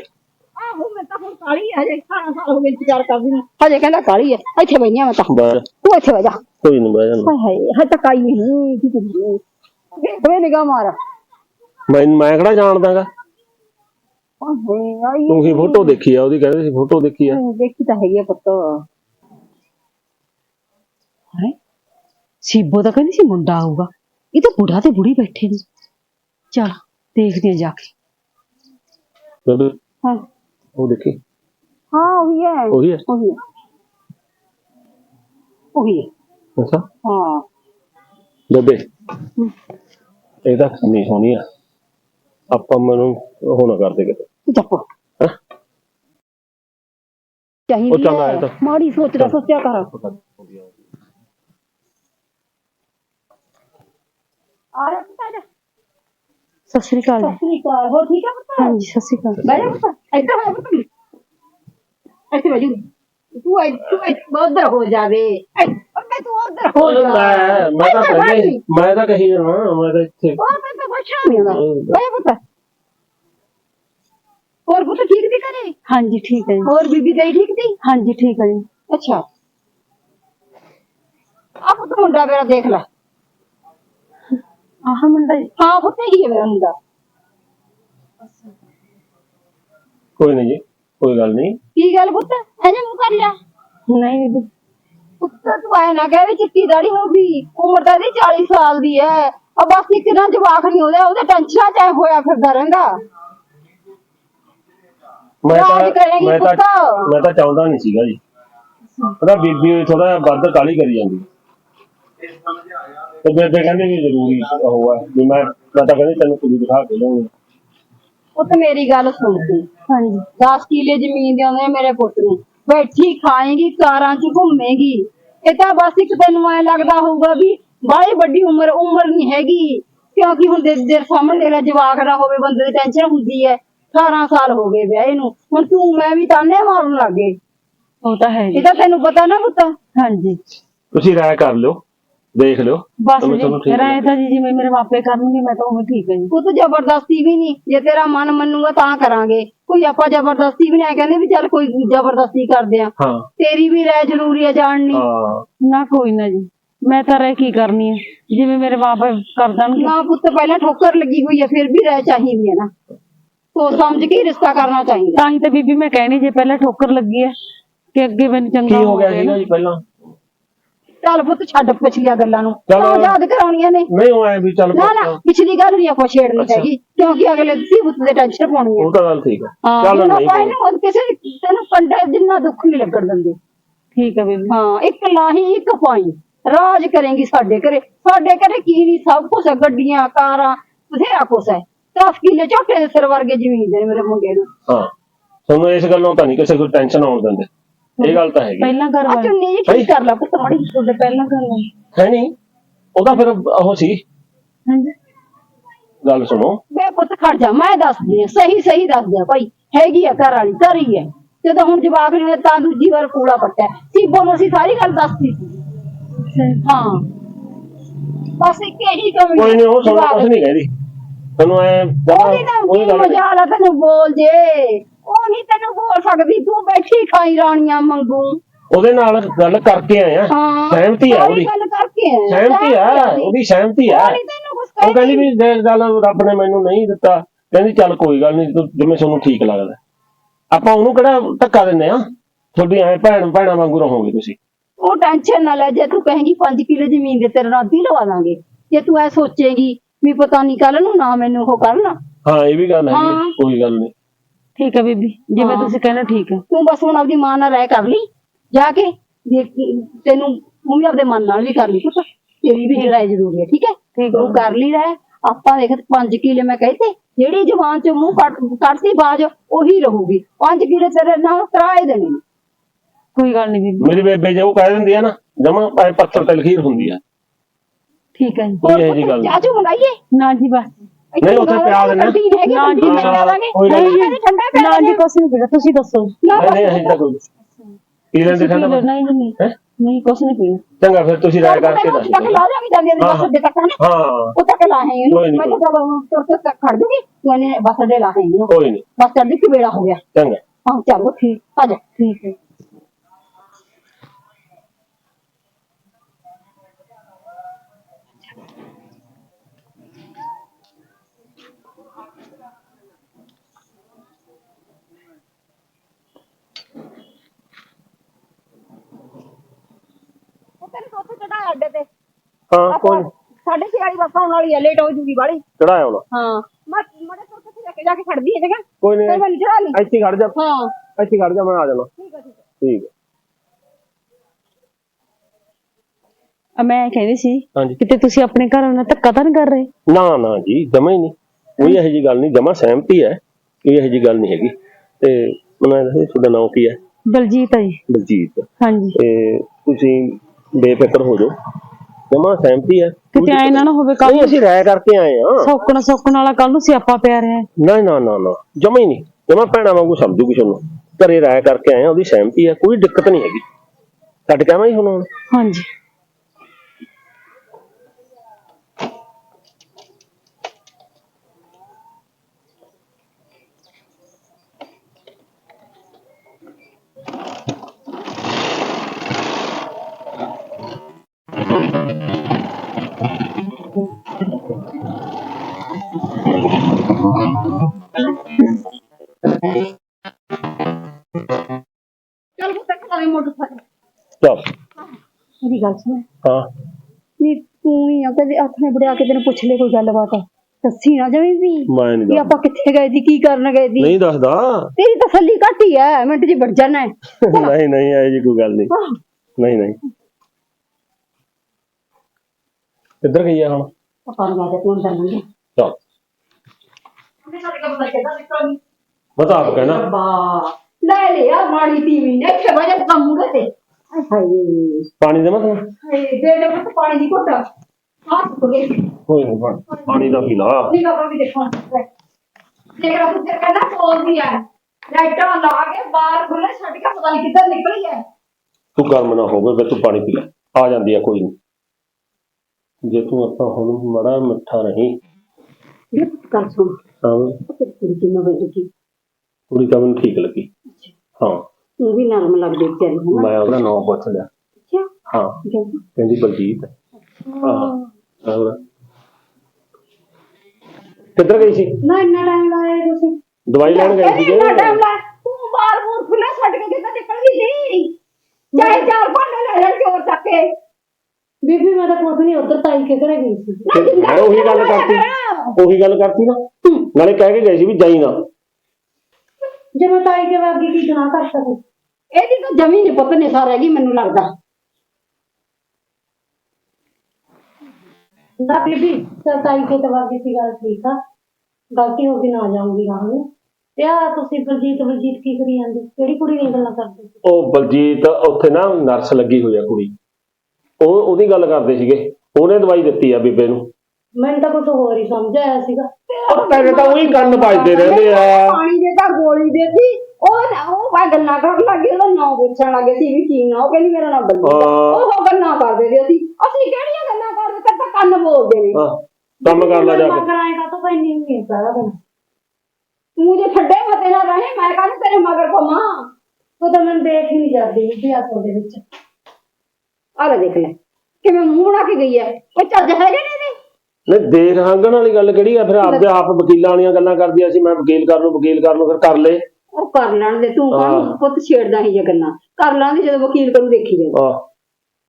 ਆਹੋ ਮੈਂ ਤਾਂ ਹੁਣ ਕਾਲੀ ਹੈ ਹਜੇ 18 ਸਾਲ ਹੋ ਗਏ ਇੰਤਜ਼ਾਰ ਕਰਦੀ ਨੂੰ ਹਜੇ ਕਹਿੰਦਾ ਕਾਲੀ ਹੈ। ਇੱਥੇ ਬੈਠੀ ਮੈਂ ਤਾਂ। ਤੂੰ ਇੱਥੇ ਬਹਿ ਜਾ। ਕੋਈ ਨਹੀਂ ਬਹਿ ਜਾਣਾ ਹਾਏ ਹਾਏ ਹਜੇ ਤੱਕ ਆਈ ਨਹੀਂ। ਕੀ ਕਰੀਏ ਵੇ ਨਿਗਾਹ ਮਾਰ। ਮੈਂ ਮੈਂ ਕਿਹੜਾ ਜਾਣਦਾਗਾ? ਹਾਏ ਤੂੰ ਹੀ ਫੋਟੋ ਦੇਖੀ ਆ ਉਹਦੀ ਕਹਿੰਦੇ ਸੀ ਫੋਟੋ ਦੇਖੀ ਆ। ਦੇਖੀ ਤਾਂ ਹੈਗੀ ਆ ਪੁੱਤ ਹੈ? ਸੀਬੋ ਤਾਂ ਕਹਿੰਦੀ ਸੀ ਮੁੰਡਾ ਆਊਗਾ। ਇਹ ਤਾਂ ਬੁੜਾ ਤੇ ਬੁੜੀ ਬੈਠੇ ਨੇ। ਚਲ ਦੇਖਦੇ ਆ ਜਾ ਕੇ। ਬੇਬੇ ਹਾਂ। ਉਹ ਦੇਖੀ। ਹਾਂ ਉਹੀ ਹੈ। ਉਹੀ ਹੈ? ਉਹੀ ਹੈ। ਉਹੀ ਹੈ। ਅੱਛਾ। ਹਾਂ। ਬੇਬੇ ਇਹ ਤਾਂ ਨਹੀਂ ਹੋਣੀ ਆ। ਆਪਾਂ ਮੈਨੂੰ ਉਹ ਨਾ ਕਰਦੇ ਕਿਤੇ। ਚੱਪ ਹੈਂ? ਚਾਹੀਦੀ ਉਹ ਚੱਲ ਹੈ। ਆਇਆ ਤਾਂ। ਮਾੜੀ ਸੋਚ ਦਾ ਸੋਚਿਆ ਕਰ। ਆ ਰਿਹਾ ਪੁੱਤ ਆ ਜਾ। ਸਤਿ ਸ਼੍ਰੀ ਅਕਾਲ। ਸਤਿ ਸ੍ਰੀ ਅਕਾਲ। ਹੋਰ ਠੀਕ ਹੈ ਪੁੱਤ? ਹਾਂਜੀ ਸਤਿ ਸ਼੍ਰੀ ਅਕਾਲ। ਬਹਿ ਜਾ ਪੁੱਤ। ਇੱਧਰ ਹੋ ਜਾ ਪੁੱਤ। ਇੱਥੇ ਬਹਿ ਜਾ ਤੂੰ ਇੱਥੇ ਤੂੰ ਉੱਧਰ ਹੋ ਜਾਵੇ। ਤੂੰ ਉੱਧਰ ਹੋ ਜਾ ਮੈਂ ਮੈਂ ਤਾਂ ਇੱਥੇ ਬਹਿ ਪਹਿਲੇ ਜੀ। ਮੈਂ ਤਾਂ ਕਹੀ ਜਾਣਾ ਮੈਂ ਤਾਂ ਇੱਥੇ ਹੋਰ ਮੈਂ ਤਾਂ ਬੈਠਾ ਨਹੀਂ ਹੁੰਦਾ ਬਹਿ ਜਾ ਪੁੱਤ ਹੋਰ ਪੁੱਤ ਠੀਕ ਦੀ ਕਰੇ ਹਾਂਜੀ ਠੀਕ ਹੈ ਜੀ ਹੋਰ ਬੀਬੀ ਗਈ ਠੀਕ ਦੀ ਹਾਂਜੀ ਠੀਕ ਹੈ ਜੀ ਅੱਛਾ ਆ ਪੁੱਤ ਮੁੰਡਾ ਮੇਰਾ ਦੇਖ ਲੈ ਆਹ ਮੁੰਡਾ ਜੀ ਹਾਂ ਪੁੱਤ ਹੀ ਹੈ ਮੇਰਾ ਮੁੰਡਾ ਕੋਈ ਨਹੀਂ ਜੀ ਕੋਈ ਗੱਲ ਨਹੀਂ ਕੀ ਗੱਲ ਪੁੱਤ ਹਜੇ ਮੂੰਹ ਕਰ ਲਿਆ ਨਹੀਂ ਬੀਬੀ ਪੁੱਤ ਤੂੰ ਐ ਨਾ ਕਹਿ ਵੀ ਚਿੱਟੀ ਦਾੜੀ ਹੋ ਗਈ ਉਮਰ ਤਾਂ ਇਹਦੀ 40 ਸਾਲ ਦੀ ਹੈ ਆ ਬਸ ਇੱਕ ਨਾ ਜਵਾਕ ਨਹੀਂ ਉਹਦਾ ਉਹਦੇ ਟੈਨਸ਼ਨਾਂ ਚ ਐ ਹੋਇਆ ਫਿਰਦਾ ਰਹਿੰਦਾ। ਮੈਂ ਰਾਜ ਤਾਂ ਕਰੇਗੀ ਮੈਂ ਤਾਂ ਪੁੱਤ। ਮੈਂ ਤਾਂ ਚਾਹੁੰਦਾ ਨਹੀਂ ਸੀਗਾ ਜੀ। ਉਹਦਾ ਬੀਬੀ ਥੋੜਾ ਜਿਹਾ ਵੱਧ ਕਾਲੀ ਕਰੀ ਜਾਂਦੀ। ਤੇ ਬੇਬੇ ਕਹਿੰਦੇ ਵੀ ਜ਼ਰੂਰੀ ਉਹ ਹੈ ਵੀ ਮੈਂ ਮੈਂ ਤਾਂ ਕਹਿੰਦੀ ਤੈਨੂੰ ਕੁੜੀ ਦਿਖਾ ਕੇ ਲਿਆਉਂਗੀ। ਪੁੱਤ ਮੇਰੀ ਗੱਲ ਸੁਣ ਤੂੰ। ਹਾਂਜੀ। 10 ਕਿੱਲੇ ਜ਼ਮੀਨ ਦੇ ਆਉਂਦੇ ਆ ਮੇਰੇ ਪੁੱਤ ਨੂੰ। ਬੈਠੀ ਖਾਏਗੀ ਕਾਰਾਂ 'ਚ ਘੁੰਮੇਗੀ। ਇਹ ਤਾਂ ਬਸ ਇੱਕ ਤੈਨੂੰ ਐ ਲੱਗਦਾ ਹੋਊਗਾ ਵੀ ਬਾਹਲੀ ਵੱਡੀ ਉਮਰ ਉਮਰ ਨਹੀਂ ਹੈਗੀ। ਕਿਉਂਕਿ ਹੁਣ ਦੇ ਦੇ ਸਾਹਮਣੇ ਤੇਰਾ ਜਵਾਕ ਨਾ ਹੋਵੇ ਬੰਦੇ ਦੀ ਟੈਨਸ਼ਨ ਹੁੰਦੀ ਹੈ 18 ਸਾਲ ਹੋ ਗਏ ਵਿਆਹੇ ਨੂੰ। ਹੁਣ ਤੂੰ ਮੈਂ ਵੀ ਤਾਨੇ ਮਾਰਨ ਲੱਗੇ ਉਹ ਤਾਂ ਹੈ ਜੀ। ਇਹ ਤਾਂ ਤੈਨੂੰ ਪਤਾ ਨਾ ਪੁੱਤ। ਹਾਂਜੀ। ਤੁਸੀਂ ਰਾਏ ਕਰ ਲਿਓ। ਦੇਖ ਲਿਓ। ਬਸ ਤੁਹਾਨੂੰ ਜੀ ਠੀਕ ਰਾਏ ਤਾਂ ਜੀ ਜਿਵੇਂ ਮੇਰੇ ਮਾਪੇ ਕਰਨਗੇ ਮੈਂ ਤਾਂ ਉਵੇਂ ਠੀਕ ਹੈ ਜੀ। ਪੁੱਤ ਜ਼ਬਰਦਸਤੀ ਵੀ ਨਹੀਂ ਜੇ ਤੇਰਾ ਮਨ ਮੰਨੂਗਾ ਤਾਂ ਕਰਾਂਗੇ। ਕੋਈ ਆਪਾਂ ਜ਼ਬਰਦਸਤੀ ਵੀ ਨਹੀਂ ਐਂ ਕਹਿੰਦੇ ਵੀ ਚੱਲ ਕੋਈ ਜ਼ਬਰਦਸਤੀ ਕਰਦੇ ਆ। ਹਾਂ। ਤੇਰੀ ਵੀ ਰਾਏ ਜ਼ਰੂਰੀ ਹੈ ਜਾਣਨੀ। ਹਾਂ। ਨਾ ਕੋਈ ਨਾ ਜੀ। ਮੈਂ ਤਾਂ ਰਹਿ ਕੀ ਕਰਨੀ ਹੈ? ਜਿਵੇਂ ਮੇਰੇ ਮਾਪੇ ਕਰ ਦੇਣਗੇ। ਨਾ ਪੁੱਤ ਪਹਿਲਾਂ ਠੋਕਰ ਲੱਗੀ ਹੋਈ ਹੈ ਫਿਰ ਵੀ ਰਾਏ ਚਾਹੀਦੀ ਹੈ ਨਾ। ਸੋਚ ਸਮਝ ਕੇ ਹੀ ਰਿਸ਼ਤਾ ਕਰਨਾ ਚਾਹੀਦਾ। ਤਾਂ ਹੀ ਤਾਂ ਬੀਬੀ ਮੈਂ ਕਹਿਣੀ ਜੇ ਪਹਿਲਾਂ ਠੋਕਰ ਲੱਗੀ ਹੈ ਕਿ ਅੱਗੇ ਮੈਨੂੰ ਕੀ ਚੰਗਾ ਹੋ ਗਿਆ ਹੋਵੇ ਸੀਗਾ ਨਾ। ਜੀ ਪਹਿਲਾਂ? ਚੱਲ ਪੁੱਤ ਛੱਡ ਪਿਛਲੀਆਂ ਗੱਲਾਂ ਨੂੰ। ਚਲੋ। ਤਾਂ ਯਾਦ ਕਰਾਉਣੀਆਂ ਨੇ। ਨਹੀਂ ਉਹ ਐ ਵੀ ਚੱਲ ਨਾ ਨਾ ਪੁੱਤ, ਪਿਛਲੀ ਗੱਲ ਨਹੀਂ ਆਪਾਂ ਛੇੜਨੀ ਅੱਛਾ। ਹੈਗੀ ਕਿਉਂਕਿ ਅਗਲੇ ਦੀ ਪੁੱਤ ਦੇ ਟੈਨਸ਼ਨ ਪਾਉਣੀ ਹੈ। ਉਹ ਤਾਂ ਗੱਲ ਠੀਕ ਹੈ। ਹਾਂ ਚੱਲ ਨਹੀਂ ਕੋਈ- ਇਹਨੂੰ ਕਿਸੇ ਤੈਨੂੰ ਕੰਡੇ ਜਿੰਨਾ ਦੁੱਖ ਨਹੀਂ ਲੱਗਣ ਦਿੰਦੇ। ਠੀਕ ਹੈ ਬੀਬੀ। ਹਾਂ ਇੱਕ ਲਾਹੀ ਇੱਕ ਪਾਈ। ਰਾਜ ਕਰੇਂਗੀ ਸਾਡੇ ਘਰੇ। ਸਾਡੇ ਘਰੇ ਕੀ ਨਹੀਂ ਸਭ ਕੁਝ ਹੈ ਗੱਡੀਆਂ ਕਾਰਾਂ ਬਥੇਰਾ ਕੁਛ ਹੈ। 10 ਕਿੱਲੇ ਝੋਟੇ ਦੇ ਸਿਰ ਵਰਗੇ ਜ਼ਮੀਨ ਦੇ ਨੇ ਮੇਰੇ ਮੁੰਡੇ ਨੂੰ। ਹਾਂ। ਤੁਹਾਨੂੰ ਇਸ ਗੱਲੋਂ ਤਾਂ ਨਹੀਂ ਕਿਸੇ ਕੋਈ ਟੈਨਸ਼ਨ ਆਉਣ ਦਿੰਦੇ। ਇਹ ਗੱਲ ਤਾਂ ਹੈਗੀ। ਪਹਿਲਾਂ ਘਰ ਆ ਵਾਲੇ ਚੁੰਨੀ ਜੀ ਠੀਕ ਕਰ ਲਾ ਪੁੱਤ ਮੜੀ ਤੁਹਾਡੇ ਪਹਿਲਾਂ ਘਰ ਵਾਲੇ। ਹੈ ਨਹੀਂ ਉਹਦਾ ਫਿਰ ਉਹ ਸੀ। ਹਾਂਜੀ। ਗੱਲ ਸੁਣੋ। ਵੇ ਪੁੱਤ ਖੜ ਜਾ ਮੈਂ ਦੱਸਦੀ ਆ ਸਹੀ ਸਹੀ ਦੱਸ ਦਿਆ ਭਾਈ ਹੈਗੀ ਆ ਘਰ ਵਾਲੀ ਧਰੀ ਹੈ। ਜਦੋਂ ਹੁਣ ਜਵਾਕ ਨੇ ਤਾਂ ਦੂਜੀ ਵਾਰ ਕੂੜਾ ਪੱਟਿਆ। ਸੀ ਬੋਲੋ ਸੀ ਸਾਰੀ ਗੱਲ ਦੱਸਦੀ ਸੀ। ਹਾਂ। ਬਸ ਇੱਕ ਇਹੀ ਕਮੀ ਕੋਈ ਨਹੀਂ ਉਹ ਜਵਾਕ ਕੁਝ ਨਹੀਂ ਕਹਿੰਦੀ ਤੁਹਾਨੂੰ ਐ ਉਹਦੀ ਗੱਲ ਮਜਾਲ ਆ ਤੈਨੂੰ ਬੋਲ ਜੇ। ਉਹ ਨਹੀਂ ਤੈਨੂੰ ਬੋਲ ਸਕਦੀ ਤੂੰ ਬੈਠੀ ਖਾਈ ਰਾਣੀਆਂ ਮੰਗੂ ਉਹਦੇ ਨਾਲ ਗੱਲ ਕਰਕੇ ਆਏ ਆ। ਹਾਂ ਸਹਿਮਤੀ ਆ ਉਹਦੀ। ਗੱਲ ਕਰਕੇ। ਸਹਿਮਤੀ ਆ ਉਹਦੀ। ਸਹਿਮਤੀ ਆ। ਉਹ ਨਹੀਂ ਤੈਨੂੰ ਕੁਛ ਉਹ ਕਹਿੰਦੀ ਵੀ ਦੇਖ ਗੱਲ ਰੱਬ ਨੇ ਮੈਨੂੰ ਨਹੀਂ ਦਿੱਤਾ। ਕਹਿੰਦੀ ਚੱਲ ਕੋਈ ਗੱਲ ਨਹੀਂ ਜਿਵੇਂ ਤੁਹਾਨੂੰ ਠੀਕ ਲੱਗਦਾ। ਆਪਾਂ ਉਹਨੂੰ ਕਿਹੜਾ ਧੱਕਾ ਦਿੰਨੇ ਆ? ਤੁਹਾਡੀ ਐ ਭੈਣ ਭੈਣਾਂ ਵਾਂਗੂ ਰਹੋਗੇ ਤੁਸੀਂ। ਉਹ ਟੈਨਸ਼ਨ ਨਾ ਲੈ ਜੇ ਤੂੰ ਕਹੇਂਗੀ 5 ਕਿਲੋ ਜ਼ਮੀਨ ਦੇ ਤੇਰੇ ਨਾਲ ਦੀ ਲਵਾ ਦਾਂਗੇ। ਜੇ ਤੂੰ ਐ ਸੋਚੇਂਗੀ ਵੀ ਪਤਾ ਨਹੀਂ ਕੱਲ ਨੂੰ ਨਾ ਮੈਨੂੰ ਉਹ ਕਰਨਾ। ਹਾਂ ਇਹ ਵੀ ਗੱਲ ਹਾਂ। ਕੋਈ ਗੱਲ ਨਹੀਂ। ਠੀਕ ਹੈ ਬੀਬੀ ਜਿਵੇਂ ਹਾਂ। ਤੁਸੀਂ ਕਹਿੰਦੇ ਠੀਕ ਹੈ ਤੂੰ ਬਸ ਹੁਣ ਆਪਦੀ ਮਾਂ ਨਾਲ ਰਹਿ ਕਰ ਲਈ ਜਾ ਕੇ ਦੇਖ ਤੈਨੂੰ ਤੂੰ ਵੀ ਆਪਦੇ ਮਨ ਨਾਲ ਵੀ ਕਰ ਲਈ ਪੁੱਤ ਤੇਰੀ ਵੀ ਜ਼ਰੂਰੀ ਹੈ ਠੀਕ ਹੈ ਠੀਕ ਤੂੰ ਕਰ ਲਈ ਰਹਿ ਆਪਾਂ ਦੇਖ 5 ਕਿਲੇ ਮੈਂ ਕਹਤੇ ਜਿਹੜੀ ਜ਼ਬਾਨ ਚ ਮੂੰਹ ਕੱਢ ਕੱਢਦੀ ਬਾਜ ਉਹੀ ਰਹੂਗੀ। 5 ਕਿਲੇ ਤੇਰੇ ਨਾਲ ਕਰਾਏ ਦੇਣੇ ਨੇ। ਕੋਈ ਗੱਲ ਨਹੀਂ ਬੀਬੀ। ਮੇਰੀ ਬੇਬੇ ਜੇ ਉਹ ਕਹਿ ਦਿੰਦੀ ਆ ਨਾ ਜਮਾ ਐ ਪੱਥਰ ਤੇ ਲਖੀਰ ਹੁੰਦੀ ਆ। ਠੀਕ ਹੈ ਜੀ। ਕੋਈ ਇਹੋ ਜਿਹੀ ਗੱਲ ਨਹੀਂ। ਚਾਚੂ ਮੰਗਾਈਏ ਨਾ ਜੀ ਬਸ। ਨਹੀਂ, ਉੱਥੇ ਪਿਆ ਦੇਣਾ। ਨਾ ਨਾ ਜੀ, ਮੈਂ ਕੋਈ ਗੱਲ ਨਹੀਂ ਨਹੀਂ। ਠੰਡਾ ਪਿਆ ਨਾ ਜੀ ਕੁਛ ਨਹੀਂ ਪੀਣਾ ਤੁਸੀਂ ਦੱਸੋ। ਨਾ ਨਹੀਂ ਨਹੀਂ ਅਸੀਂ ਤਾਂ ਕੋਈ ਪੀ ਲੈਂਦੇ ਤੁਸੀਂ ਪੀ ਠੰਡਾ ਲਓ। ਨਹੀਂ ਜੀ ਨਹੀਂ। ਹੈਂ? ਨਹੀਂ ਕੁਛ ਨਹੀਂ ਪੀਣਾ। ਚੰਗਾ ਫਿਰ ਤੁਸੀਂ ਰਾਇ ਕਰਕੇ ਦੱਸ ਤੱਕ ਦਿਓ। ਲਾ ਜਾਵਾਂਗੇ ਜਾਂਦੇ ਨੇ ਬਸ ਅੱਡੇ ਤੱਕ ਨਾ ਹਾਂ। ਉਹ ਤੱਕ ਕੋਈ ਨੀ, ਮੈਂ ਤਾਂ ਤੁਰ ਤੁਰ ਤੱਕ ਖੜ ਦੂੰਗੀ ਤੂੰ ਇਹਨੇ ਬਸ ਅੱਡੇ ਲਾਹੇ ਨਹੀਂ ਕੋਈ ਨਹੀਂ। ਬਸ ਅੱਡੇ ਕਿ ਵੇਲਾ ਹੋ ਗਿਆ। ਚੰਗਾ। ਹਾਂ ਚਲੋ ਠੀਕ। ਆ ਜਾ। ਠੀਕ ਹੈ ਉਹ ਤੈਨੂੰ ਅੱਡੇ ਤੇ। ਹਾਂ ਕੋਈ ਸਾਡੇ ਛੇ ਵਾਲੀ ਬੱਸ ਆਉਣ ਵਾਲੀ ਹੈ ਲੇਟ ਹੋ ਜੂਗੀ ਬਾਲੀ ਚੜਾਇਆ ਹੁਣ। ਹਾਂ। ਮੈਂ ਮੜੇ ਤੁਰ ਕੇ ਲੈ ਕੇ ਜਾ ਕੇ ਖੜਦੀ ਹੈ ਜਗ੍ਹਾ ਕੋਈ ਨਹੀਂ ਚੜਾ ਲਈ। ਇੱਥੇ ਖੜ ਜਾ। ਹਾਂ। ਇੱਥੇ ਖੜ ਜਾ ਮੈਂ ਆ ਜਾਣਾ। ਠੀਕ ਹੈ ਠੀਕ ਹੈ ਠੀਕ ਹੈ ਆ ਮੈਂ ਕਹਿੰਦੀ ਸੀ ਹਾਂਜੀ। ਕਿਤੇ ਤੁਸੀਂ ਆਪਣੇ ਘਰ ਨਾਲ ਧੱਕਾ ਤਾਂ ਨਹੀਂ ਕਰ ਰਹੇ? ਨਾ ਨਾ ਜੀ ਜਮਾ ਹੀ ਨਹੀਂ। ਕੋਈ ਇਹੋ ਜੀ ਗੱਲ ਨਹੀਂ ਜਮਾ ਸਹਿਮਤੀ ਹੈ ਕੋਈ ਇਹੋ ਜੀ ਗੱਲ ਨਹੀਂ ਹੈਗੀ। ਤੇ ਮੈਨੂੰ ਦੱਸੇ ਤੁਹਾਡਾ ਨਾਮ ਕੀ ਹੈ? ਬਲਜੀਤ ਹੈ ਜੀ। ਬਲਜੀਤ। ਹਾਂਜੀ। ਤੇ ਤੁਸੀਂ ਬੇਫਿਕਰ ਹੋ ਜਾਓ। ਜਮਾ ਸਹਿਮਤੀ ਹੈ। ਕਿਤੇ ਐ ਨਾ ਨਾ ਹੋਵੇ ਕੱਲ ਨਹੀਂ ਅਸੀਂ ਰਾਇ ਕਰਕੇ ਆਏ ਆ ਸੌਕਣ ਸੌਕਣ ਵਾਲਾ ਕੱਲ ਨੂੰ ਸਿਆਪਾ ਪਿਆ ਰਿਹਾ ਨਾ ਨਾ ਨਾ ਨਾ। ਜਮਾ ਹੀ ਨਹੀਂ। ਜਮਾ ਭੈਣਾਂ ਵਾਂਗੂ ਸਮਝੂਗੀ ਤੁਹਾਨੂੰ ਘਰੇ ਰਾਇ ਕਰਕੇ ਆਏ ਆ ਉਹਦੀ ਸਹਿਮਤੀ ਹੈ। ਕੋਈ ਦਿੱਕਤ ਨਹੀਂ ਹੈਗੀ। ਛੱਡ ਕੇ ਆਵਾਂ ਜੀ ਹੁਣ ਹੁਣ। ਹਾਂਜੀ। ਮੇਰੀ ਗੱਲ ਸੁਣ। ਹਾਂ। ਨੀ ਤੂੰ ਹੀ ਆ ਕਦੇ ਨੇ ਬੜਿਆ ਕੇ ਤੈਨੂੰ ਪੁੱਛ ਲੈ ਕੋਈ ਗੱਲਬਾਤ। ਦੱਸੀ ਨਾ ਜਵੇਂ ਵੀ ਮੈਂ ਨਹੀਂ ਵੀ ਦੱਸਦਾ। ਆਪਾਂ ਕਿੱਥੇ ਗਏ ਸੀ ਕੀ ਕਰਨ ਗਏ ਸੀ। ਨਹੀਂ ਦੱਸਦਾ। ਤੇਰੀ ਤਸੱਲੀ ਘੱਟ ਹੀ ਐ ਮਿੰਟ ਜੀ ਵੜ ਜਾਣਾ ਹੈ ਨਹੀਂ ਨਹੀਂ ਇਹ ਜੀ ਕੋਈ ਗੱਲ ਨਹੀਂ। ਆਹ, ਨਹੀਂ ਨਹੀਂ। ਕਿੱਧਰ ਗਈ ਆ ਹੁਣ? ਪਤਾ ਨਹੀਂ ਆ ਤੂੰ ਅੰਦਰ ਲੰਘ ਚਲ। ਮੈਂ ਤਾਂ ਆਪ ਕਹਿਣਾ। ਬਾ ਲੈ ਲਿਆ ਮਾੜੀ ਟੀਵੀ ਨੇ ਇੱਥੇ ਵਜੇ ਕੰਮ ਮੂਰੇ ਤੇ। ਹਾਏ ਪਾਣੀ ਦੇਵਾਂ ਤੈਨੂੰ ਹਾਏ ਦੇ ਦੇ ਪੁੱਤ ਪਾਣੀ ਦੀ ਘੁੱਟ। ਹੱਥ ਤੋਂ ਗਏ ਕੋਈ ਨਹੀਂ ਪਾਣੀ- ਪਾਣੀ ਦਾ ਪੀ ਲਾ। ਨਹੀਂ ਕਰਾਂ ਵੀ ਦੇਖੋ। ਜਿਹੜਾ ਪੁੱਤਰ ਕਹਿੰਦਾ ਬੋਲਦੀ ਆ। ਲਾਈਟਾਂ ਲਾ ਕੇ ਬਾਹਰ ਖੁੱਲੇ ਛੱਡ ਕੇ ਪਤਾ ਨਹੀਂ ਕਿੱਧਰ ਨਿਕਲੀ ਹੈ ਤੂੰ ਗਰਮ ਨਾ ਹੋਵੇ ਫਿਰ ਤੂੰ ਪਾਣੀ ਪੀ ਲੈ। ਆ ਜਾਂਦੀ ਆ ਕੋਈ ਨਹੀਂ ਜੇ ਤੂੰ ਆਪਾਂ ਹੁਣ ਮੜਾ ਮਿੱਠਾ ਨਹੀਂ। ਇਹ ਗੱਲ ਸੁਣ। ਹਾਂ। ਤੇਰੀ ਕੁੜੀ ਕਿੰਨਾ ਵਜੇ ਕੀ ਕੁੜੀ ਤਾਂ ਮੈਨੂੰ ਠੀਕ ਲੱਗੀ। ਹਾਂ। ਤੂੰ ਵੀ ਨਰਮ ਲੱਗਦੀ ਵਿਚਾਰੀ ਹੈ ਨਾ ਮੈਂ ਉਹਦਾ ਨਾਮ ਪੁੱਛ ਲਿਆ। ਅੱਛਾ। ਹਾਂ। ਕਹਿੰਦੀ ਕਹਿੰਦੀ ਬਲਜੀਤ। ਹਾਂ। ਹੋਰ ਕਿੱਧਰ ਗਈ ਸੀ? ਨਾ ਇੰਨਾ ਟਾਈਮ ਲਾਇਆ ਤੁਸੀਂ। ਦਵਾਈ ਲੈਣ ਗਈ ਸੀ ਇੰਨਾ ਟਾਈਮ ਲਾਇਆ। ਤੂੰ ਬਾਹਰ ਬੂਰ ਖੁੱਲੇ ਛੱਡ ਕੇ ਕਿੱਧਰ ਨਿਕਲ ਗਈ ਸੀ? ਚਾਹੇ ਚਾਰ ਭਾਂਡੇ ਲੈ ਲੈ ਚੋਰ ਚੱਕ ਕੇ। ਬੀਬੀ ਮੈਂ ਤਾਂ ਕੁਝ ਨਹੀਂ ਉਧਰ ਤਾਈ ਕੇ ਘਰੇ ਗਈ ਸੀ? ਨਾ ਜਿੰਦਾ ਮੈਂ ਉਹੀ ਗੱਲ ਕਰਤੀ। ਉਹੀ ਗੱਲ ਕਰਤੀ ਨਾ। ਨਾਲੇ ਕਹਿ ਕੇ ਗਈ ਸੀ ਵੀ ਜਾਈ ਨਾ। ਜੇ ਮੈਂ ਤਾਈ ਕੇ ਵਾਗੀ ਕੀ ਗੁਨਾਹ ਕਰ ਸਕੂ। ਇਹਦੀ ਤਾਂ ਜ਼ਮੀਨ ਹੀ ਪੁੱਤ ਨੇ ਸਾਰ ਹੈਗੀ ਮੈਨੂੰ ਲੱਗਦਾ। ਨਾ ਬੀਬੀ ਤਾਂ ਤਾਈ ਕੇ ਤੇ ਵਾਗੀ ਸੀ ਗੱਲ ਠੀਕ ਆ। ਗਲਤੀ ਹੋ ਗਈ ਨਾ ਜਾਊਂਗੀ ਗਾਹਾਂ ਨੂੰ। ਤੇ ਆ ਤੁਸੀਂ ਬਲਜੀਤ ਬਲਜੀਤ ਕੀ ਕਰੀ ਜਾਂਦੇ? ਕਿਹੜੀ ਕੁੜੀ ਦੀਆਂ ਗੱਲਾਂ ਕਰਦੇ ਸੀ? ਉਹ ਬਲਜੀਤ ਉੱਥੇ ਨਾ ਨਰਸ ਲੱਗੀ ਹੋਈ ਆ ਕੁੜੀ। ਉਹ ਉਹਦੀ ਗੱਲ ਕਰਦੇ ਸੀਗੇ। ਉਹਨੇ ਦਵਾਈ ਦਿੱਤੀ ਆ ਬੀਬੇ ਨੂੰ। ਮੈਨੂੰ ਤਾਂ ਕੁਝ ਹੋਰ ਹੀ ਸਮਝ ਆਇਆ ਸੀਗਾ। ਉਹ ਤੇਰੇ ਤਾਂ ਉਹੀ ਕੰਨ ਵੱਜਦੇ ਰਹਿੰਦੇ ਆ। ਪਾਣੀ ਦੇ ਤਾਂ ਗੋਲੀ ਦੇਤੀ। ਉਹ ਨਾ ਉਹ ਬਾ ਗੱਲਾਂ ਕਰਨ ਲੱਗੇ ਉਹਦਾ ਨਾਂ ਪੁੱਛਣ ਲੱਗੇ ਸੀ ਵੀ ਕੀ ਨਾਂ ਉਹ ਕਹਿੰਦੀ ਮੇਰਾ ਨਾਮ ਬੱਲੂ ਆ। ਹਾਂ। ਉਹ ਗੱਲਾਂ ਕਰਦੇ ਸੀ ਅਸੀਂ। ਅਸੀਂ ਕਿਹੜੀਆਂ ਗੱਲਾਂ ਕਰਦੇ? ਤੇ ਤਾਂ ਕੰਨ ਬੋਲਦੇ ਨੇ। ਹਾਂ ਕੰਮ ਕਰ ਲੈ ਜਾ ਕੇ। ਮਗਰ ਆਏਗਾ ਤਾਂ ਕੋਈ ਨਹੀਂ ਨਹੀਂ ਸਾਰਾ ਦਿਨ? ਤੂੰ ਜੇ ਠੱਡੇ ਮਤੇ ਨਾ ਰਹੇ ਮੈਂ ਕਹਿੰਦਾ ਤੇਰੇ ਮਗਰ ਪਮਾ ਉਹ ਤਾਂ ਮੈਨੂੰ ਦੇਖ ਹੀ ਨਹੀਂ ਜਾਂਦੀ ਵੀ ਆ ਦੇ ਵਿੱਚ। ਆ ਲੈ ਦੇਖ ਲੈ ਕਿਵੇਂ ਮੂੰਹ ਬਣਾ ਕੇ ਗਈ ਹੈ ਕੋਈ ਚੱਜ ਹੈਗੇ ਨੇ ਇਹਦੇ? ਨਹੀਂ ਦੇਖ ਹੰਗਣ ਵਾਲੀ ਗੱਲ ਕਿਹੜੀ ਆ? ਫਿਰ ਆਪਦੇ ਆਪ ਵਕੀਲਾਂ ਵਾਲੀਆਂ ਗੱਲਾਂ ਕਰਦੀਆਂ ਸੀ ਮੈਂ ਵਕੀਲ ਕਰ ਲੂ ਵਕੀਲ ਕਰ ਲੂ ਫਿਰ ਕਰ ਲੈ। ਉਹ ਕਰ ਲੈਣ ਦੇ ਤੂੰ। ਕਾਹਨੂੰ ਪੁੱਤ ਛੇੜਦਾ ਹੀ ਜੇ ਗੱਲਾਂ। ਕਰ ਲਾਂਗੇ ਜਦੋਂ ਵਕੀਲ ਕਰੂ ਦੇਖੀ ਆ